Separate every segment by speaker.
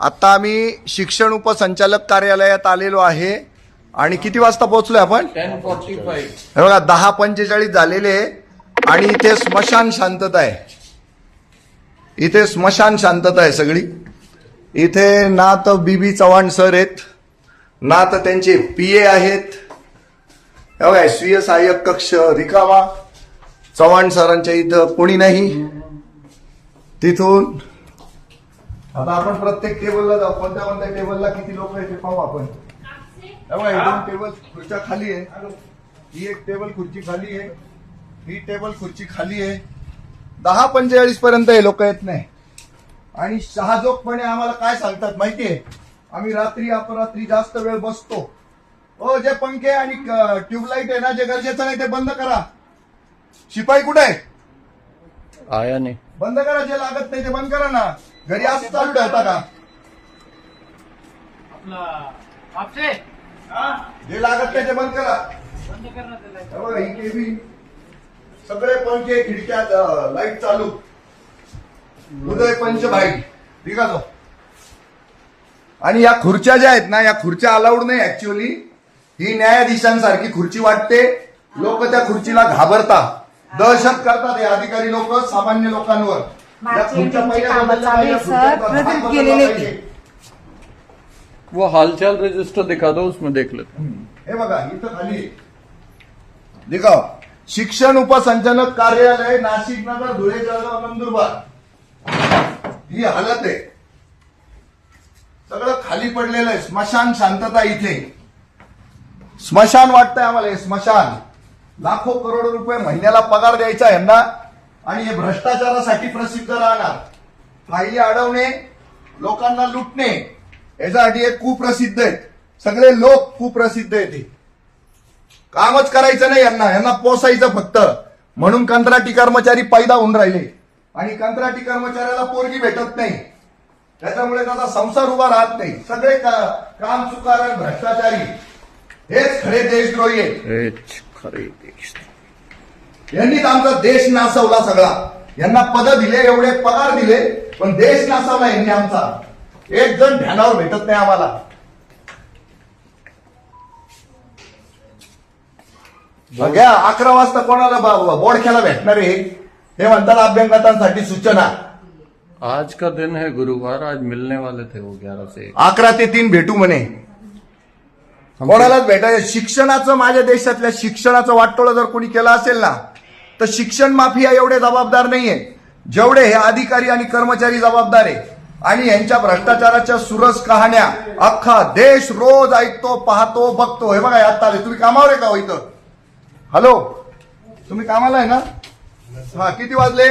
Speaker 1: आता आम्ही शिक्षण उपसंचालक कार्यालयात आलेलो आहे. आणि किती वाजता पोहोचलोय आपण? हे बघा दहा पंचेचाळीस झालेले आणि इथे स्मशान शांतता आहे. इथे स्मशान शांतता आहे सगळी. इथे ना तर बीबी चव्हाण सर आहेत. ना तर त्यांचे पी ए आहेत. हे बघा स्वीय सहाय्यक कक्ष रिकामा. चव्हाण सरांच्या इथं कोणी नाही. तिथून आता आपण प्रत्येक टेबलला जाऊ. कोणत्या कोणत्या टेबलला किती लोक आहे ते पाहू आपण. दोन टेबल खुर्च्या खाली आहे. ही एक टेबल खुर्ची खाली आहे. ही टेबल खुर्ची खाली आहे. दहा पंचेचाळीस पर्यंत हे लोक येत नाही. आणि शहाजोगपणे आम्हाला काय सांगतात माहितीये? आम्ही रात्री अपरात्री जास्त वेळ बसतो. ओ जे पंखे आणि ट्यूबलाईट आहे ना जे गरजेचं नाही ते बंद करा. शिपाई कुठे आहे? बंद करा जे लागत नाही ते बंद करा ना. घरी असं चालू ठेवता का?
Speaker 2: आपसे
Speaker 1: जे लागत नाही ते बंद करा.
Speaker 2: बंद
Speaker 1: बघा ही केबी सगळे पंखे खिडक्या लाइट चालू. उदय पंच भाई ठीक आहे तो. आणि या खुर्च्या ज्या आहेत ना या खुर्च्या अलाउड नाही ऍक्च्युअली ही न्यायाधीशांसारखी खुर्ची वाटते. लोक त्या खुर्चीला घाबरतात. दहशत करतात हे अधिकारी लोक सामान्य लोकांवर.
Speaker 3: वो हालचाल रजिस्टर दिखा दो उसमें देख लेते. हैं
Speaker 1: बघा इथं खाली. दिखाव. शिक्षण उपसंचालक कार्यालय नाशिक नगर धुळे जळगाव नंदुरबार. ही हालत आहे. सगळं खाली पडलेलं आहे. स्मशान शांतता इथे. स्मशान वाटतंय आम्हाला हे स्मशान. लाखो करोड रुपये महिन्याला पगार द्यायचा यांना. आणि हे भ्रष्टाचारासाठी प्रसिद्ध राहणार. फायली अडवणे लोकांना लुटणे याच्यासाठी हे कुप्रसिद्ध आहेत. सगळे लोक कुप्रसिद्ध आहेत हे. कामच करायचं नाही यांना यांना पोसायचं फक्त. म्हणून कंत्राटी कर्मचारी पैदा होऊन राहिले. आणि कंत्राटी कर्मचाऱ्याला पोरगी भेटत नाही. त्याच्यामुळे त्याचा संसार उभा राहत नाही. सगळे का- काम चुकार भ्रष्टाचारी. हेच खरे देशद्रोही आहेत.
Speaker 3: खरे देश
Speaker 1: यांनीच आमचा देश नासवला सगळा. यांना पद दिले एवढे पगार दिले पण देश नासवला यांनी आमचा. एक जण ध्यानावर भेटत नाही आम्हाला. घ्या अकरा वाजता कोणाला बोडख्याला भेटणार आहे? हे म्हणतात अभ्यंगतांसाठी सूचना.
Speaker 3: आज का दिन है गुरुवार? आज मिलने वाले थे वो ग्यारह से।
Speaker 1: अकरा ते तीन भेटू म्हणे. कोणालाच भेटायचं? शिक्षणाचं माझ्या देशातल्या शिक्षणाचं वाटोळं जर कोणी केलं असेल ना तर शिक्षण माफिया एवढे जबाबदार नाहीये. जेवढे हे अधिकारी आणि कर्मचारी जबाबदार आहे. आणि यांच्या भ्रष्टाचाराच्या सुरस कहाण्या अख्खा देश रोज ऐकतो पाहतो बघतो. हे बघा आता आले. तुम्ही कामावर आहे का हो इथं? हॅलो? तुम्ही कामाला आहे ना? हा किती वाजले?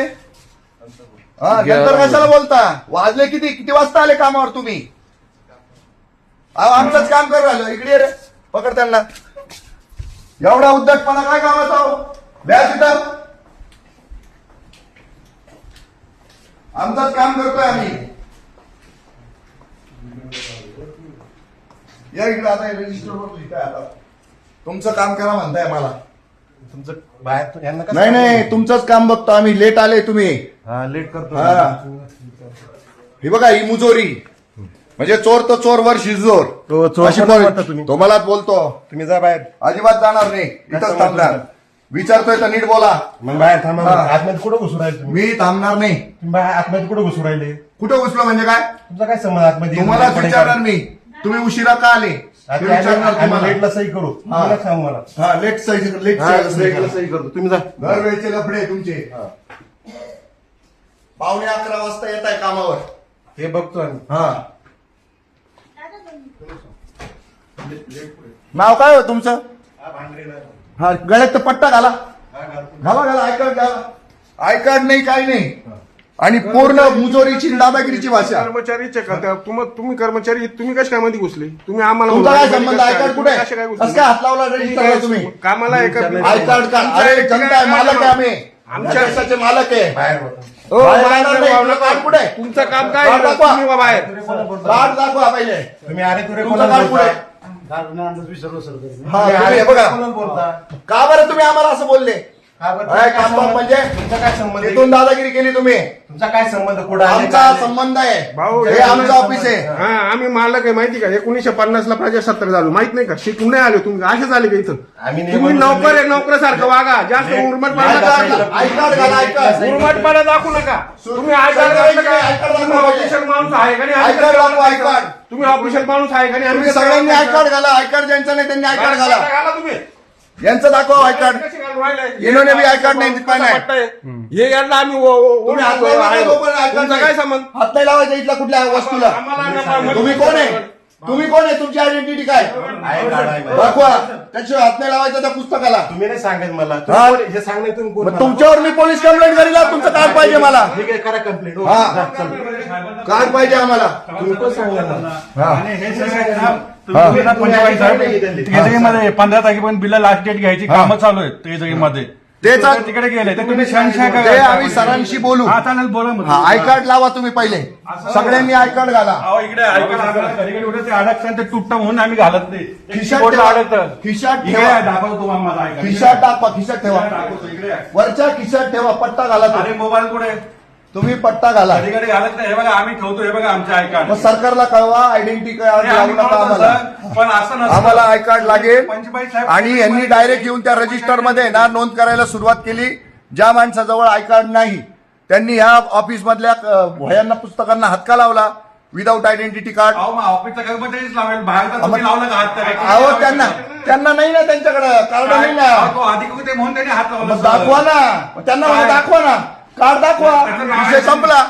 Speaker 1: हा नंतर कशाला बोलता? वाजले किती? किती वाजता आले कामावर तुम्ही? आमचंच काम करू राहिलो. इकडे रे. पकड त्यांना. एवढा उद्धटपणा काय कामाचा हो? इथं. आमचंच काम करतोय आम्ही. या इकडे आता रजिस्टरवर लिहिताय आता. तुमचं काम करा म्हणताय मला.
Speaker 4: तुमचं बाहेर यांना कसं
Speaker 1: नाही नाही तुमचंच काम बघतो आम्ही. लेट आले तुम्ही.
Speaker 4: हा लेट करतो.
Speaker 1: हा. ही बघा ही मुजोरी. म्हणजे चोर तर चोर वर शिजोर
Speaker 4: तो चोर
Speaker 1: अशी
Speaker 4: कोणाला
Speaker 1: बोल-
Speaker 4: म्हणता तुम्ही?
Speaker 1: तुम्हालाच बोलतो.
Speaker 4: तुम्ही जा बाहेर.
Speaker 1: अजिबात जाणार नाही. इथंच? थांबणार. विचारतोय तर नीट बोला.
Speaker 4: मग बाहेर थांबा
Speaker 1: हा.
Speaker 4: आतमध्ये कुठं घुसू राहिले तुम्ही?
Speaker 1: मी थांबणार नाही.
Speaker 4: तुम्ही बाहेर आतमध्ये कुठं घुसू राहिले?
Speaker 1: कुठं घुसलो म्हणजे काय?
Speaker 4: तुमचा काय संबंध आतमध्ये?
Speaker 1: तुम्हालाच
Speaker 4: पडेल
Speaker 1: विचारणार? मी. तुम्ही उशिरा का आले? ते विचारणार तुम्हाला.
Speaker 4: लेटला सही करू.
Speaker 1: हा.
Speaker 4: तुम्हाला सांगू मला.
Speaker 1: हा लेट सही लेट
Speaker 4: हा,
Speaker 1: सही
Speaker 4: लेटला
Speaker 1: करा.
Speaker 4: सही करतो तुम्ही जा.
Speaker 1: दरवेळचे लफडे तुमचे. पावणे अकरा वाजता येत आहे कामावर.
Speaker 4: हे बघतो आम्ही.
Speaker 1: हा. नाव काय हो तुमचं? हा गळ्यात तर पट्टा घाला. घाला घाला आय कार्ड घाला. आय कार्ड नाही काही नाही. आणि पूर्ण मुजोरीची दादागिरीची भाषा.
Speaker 5: कर्मचारीचे का? त्या- तुम- तुम्ही कर्मचारी तुम्ही कशा काय मध्ये घुसले? तुम्ही आम्हाला
Speaker 1: तुमचा काय संबंध? आय कार्ड कुठे?
Speaker 5: तुम्ही
Speaker 1: आहे?
Speaker 5: कशा काय घुसले?
Speaker 1: काय हात लावला रजिस्टरला तुम्ही
Speaker 5: कामाला एका
Speaker 1: आय कार्ड का? अरे जनता आहे मालक आहे आम्ही. आमच्या देशाचे मालक आहे.
Speaker 4: बाहेर.
Speaker 5: हो,
Speaker 1: बाहेर
Speaker 5: बाहेर
Speaker 1: जाणार नाही.
Speaker 5: जाऊ
Speaker 1: तुमचं कार्ड कुठे? आहे?
Speaker 5: तुमचं काम काय आहे?
Speaker 1: दाखवा.
Speaker 5: तुम्ही बाहेर.
Speaker 1: कार्ड दाखवा पहिले.
Speaker 4: तुम्ही अरे
Speaker 1: तुमचं कार्ड कुठे? आहे?
Speaker 4: तुम्ही
Speaker 1: हा तुम्ही हे बघा.
Speaker 4: बोलता?
Speaker 1: का बरं तुम्ही आम्हाला असं बोलले?
Speaker 4: हा, बरं,
Speaker 1: म्हणजे
Speaker 4: तुमचा काय संबंध आहे?
Speaker 1: तिथून दादागिरी केली तुम्ही
Speaker 4: तुमचा काय संबंध कुठं आले,
Speaker 1: आमचा
Speaker 4: काय?
Speaker 1: संबंध आहे
Speaker 5: भाऊ
Speaker 1: हे आमचं ऑफिस आहे
Speaker 5: हा आम्ही मालक आहे माहिती का एकोणीशे पन्नास ला प्रजासत्ताक झालो माहीत नाही का शिकून नाही आले तुम्ही असेच आले का इथं
Speaker 4: आम्ही नाही
Speaker 5: तुम्ही
Speaker 4: म्हणतो
Speaker 5: नोकर आहे नोकरासारखं वागा जास्त
Speaker 4: नाही,
Speaker 5: उर्मटपणा
Speaker 4: नाही,
Speaker 5: दाखवू नका.
Speaker 1: कार्ड घाला आय कार्ड
Speaker 5: उर्मटपणा दाखवू नका तुम्ही का?
Speaker 1: दाखवा.
Speaker 5: ऑफिशियल माणूस आहे का नाही?
Speaker 1: कार्ड.
Speaker 5: तुम्ही ऑफिशियल माणूस आहे का नाही?
Speaker 1: तुम्ही सगळ्यांनी कार्ड घाला कार्ड ज्यांचं नाही त्यांनी घाला
Speaker 5: घाला तुम्ही
Speaker 1: यांचं दाखवा आय कार्ड? इन्होंने भी आय कार्ड नाही है.
Speaker 5: पट्टा आहे. हे यांना आम्ही ओ- ओ-
Speaker 1: तुम्ही हात
Speaker 5: ओळखतो
Speaker 1: लावू
Speaker 5: आहे.
Speaker 1: नका जोपर्यंत आय कार्ड
Speaker 5: तुमचा
Speaker 1: नाही.
Speaker 5: काय संबंध
Speaker 1: हात नाही लावायचा इथल्या कुठल्या वस्तूला
Speaker 5: आम्हाला
Speaker 1: तुम्ही कोण आहे तुम्ही कोण आहे तुमची आयडेंटिटी काय
Speaker 4: आहे.
Speaker 1: दाखवा त्याशिवाय हात नाही लावायचा त्या पुस्तकाला
Speaker 4: तुम्ही नाही सांगत मला
Speaker 1: हा.
Speaker 4: तुम्ही कोण आहे? हे सांगणार तुम्ही कोण
Speaker 1: मग
Speaker 4: मला?
Speaker 1: तुमच्यावर मी पोलीस कंप्लेंट करीला तुमचं कार्ड पाहिजे मला
Speaker 4: ठीक आहे करा कंप्लेंट
Speaker 1: हा.
Speaker 4: तुम्ही
Speaker 1: कार्ड पाहिजे आम्हाला
Speaker 4: कोण सांगणार मला?
Speaker 1: हा.
Speaker 6: आणि हे सगळं आहे ना,
Speaker 1: हा.
Speaker 6: तुम्ही पंचेचाळीस पंधरा तारखेपर्यंत बिल लास्ट डेट घ्यायची
Speaker 1: हा.
Speaker 6: कामं चालू आहेत
Speaker 1: तेच
Speaker 6: ते तिकडे गेले तर तुम्ही शहानिशा करा.
Speaker 1: ते आम्ही सरांशी बोलू
Speaker 6: हा चालेल बोला मग.
Speaker 1: हा आय कार्ड लावा तुम्ही पहिले सगळ्यांनी आय कार्ड घाला
Speaker 6: अहो, इकडे ऐका ना, कधी कधी होतं ते अडकतं ते तुटतं म्हणून आम्ही घालत नाही
Speaker 1: खिशात
Speaker 6: ला
Speaker 1: ठेवा.
Speaker 6: अडकतं.
Speaker 1: खिशात
Speaker 6: इकडे
Speaker 1: ठेवा.
Speaker 6: आहे, दाखवतो तुम्हाला माझा ऐका.
Speaker 1: खिशात टाका खिशात ठेवा
Speaker 6: इकडे आहे.
Speaker 1: वरच्या खिशात ठेवा पट्टा घाला
Speaker 6: अरे. मोबाईल कुठे
Speaker 1: तुम्ही पट्टा घाला.
Speaker 6: कधी घालत नाही. हे बघा आम्ही ठेवतो हे बघा आमचे आय कार्ड.
Speaker 1: मग सरकारला कळवा आयडेंटिटी कार्ड
Speaker 6: आम्ही
Speaker 1: नका आम्हाला.
Speaker 6: पण असं नसतं.
Speaker 1: आम्हाला आय कार्ड लागेल.
Speaker 6: साहेब-
Speaker 1: आणि यांनी डायरेक्ट येऊन त्या रजिस्टरमध्ये ना नोंद करायला सुरुवात केली. ज्या माणसाजवळ आय कार्ड नाही त्यांनी ह्या ऑफिस मधल्या अ, वह्यांना पुस्तकांना हात का लावला. विदाऊट आयडेंटिटी कार्ड
Speaker 6: अहो मग ऑफिसचा कर्मचारीच लावेल. बाहेर तर तुम्ही
Speaker 1: मग-
Speaker 6: लावलं का हात त्याला?
Speaker 1: अहो त्यांना त्यांना नाही ना त्यांच्याकडे. कार्ड नाही ना.
Speaker 6: अहो, तो अधिकृत आहे म्हणून त्यांनी हात लावला
Speaker 1: मग. दाखवा ना. मग त्यांना दाखवा ना. कार्ड दाखवा. विषय संपला.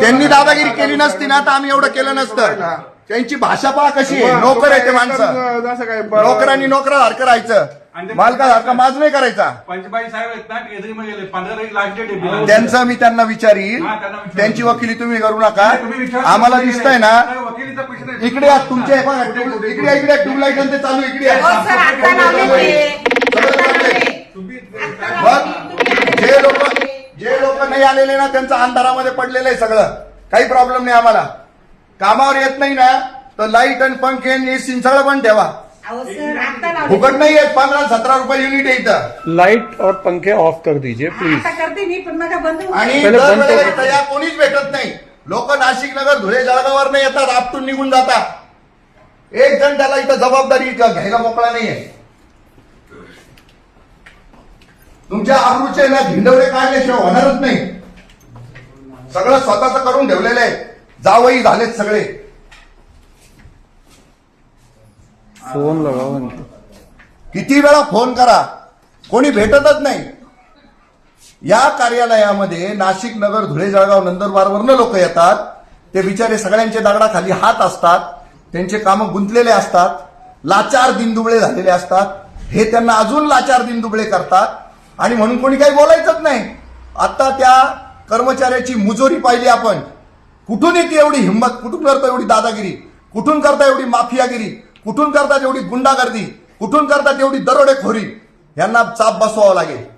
Speaker 6: त्यांनी
Speaker 1: दादागिरी केली नसती ना तर आम्ही एवढं केलं नसतं. त्यांची भाषा पहा कशी आहे. नोकर आहे ते माणसं. नोकरांनी नोकरासारखं राहायचं.
Speaker 6: आणि ते-
Speaker 1: मालकासारखा माज नाही करायचा
Speaker 6: पंचबाई साहेब आहेत ना केजरीमध्ये गेले पंधरा तारीख लास्ट डेट आहे बिलाची.
Speaker 1: त्यांचं मी त्यांना विचारीन
Speaker 6: हा, त्यांना विचारा.
Speaker 1: त्यांची वकिली तुम्ही करू नका
Speaker 6: तुम्ही विचारा-
Speaker 1: आम्हाला दिसतंय ना
Speaker 6: नाही, वकिलीचा पैसे नाही.
Speaker 1: इकडे या, तुमचे हे बघा, इकडे इकडे ट्यूबलाईट ते चालू इकडे या.
Speaker 7: हो सर आता लावले ते
Speaker 1: सगळं
Speaker 7: आता
Speaker 1: चाललंय.
Speaker 7: लावले. आता
Speaker 1: बघ,
Speaker 7: लावले.
Speaker 1: जे लोक जे लोक नाही आलेले ना त्यांचं अंधारामध्ये पडलेलं आहे सगळं काही प्रॉब्लेम नाही आम्हाला कामावर येत नाही ना तर लाइट आणि पंखे आणि एसी सगळं पण ठेवा
Speaker 7: अहो सर आता लावले.
Speaker 1: फुकट नाही येत पंधरा सतरा रुपये युनिट आहे इथं.
Speaker 3: लाइट और पंखे ऑफ कर दीजिए प्लीज
Speaker 7: आता करते मी पण माझा बंद होऊ
Speaker 1: आणि
Speaker 3: बंद करू.
Speaker 1: इथं या कोणीच भेटत नाही. लोक नाशिक नगर धुळे जळगावर नाही येतात आपटून निघून जातात. एक जण त्याला इथं जबाबदारी घ्यायला मोकळा नाहीये. तुमच्या आबरूचे ना भिंडवले काढल्याशिवाय होणारच नाही. सगळं स्वतःच करून ठेवलेलं आहे. जावई झालेत सगळे.
Speaker 3: फोन लगाओ म्हणतो
Speaker 1: किती वेळा फोन करा? कोणी भेटतच नाही. या कार्यालयामध्ये नाशिक नगर धुळे जळगाव नंदुरबारवरनं लोक येतात. ते बिचारे सगळ्यांचे दगडाखाली हात असतात. त्यांचे कामं गुंतलेले असतात. लाचार दिनदुबळे झालेले असतात. हे त्यांना अजून लाचार दिनदुबळे करतात. आणि म्हणून कोणी काही बोलायचंच नाही. आता त्या कर्मचाऱ्याची मुजोरी पाहिली आपण. कुठून येते एवढी हिंमत? कुठून करता एवढी दादागिरी? कुठून करता एवढी माफियागिरी? कुठून करता तेवढी गुंडागर्दी? कुठून करता तेवढी दरोडेखोरी? यांना चाप बसवावं लागेल.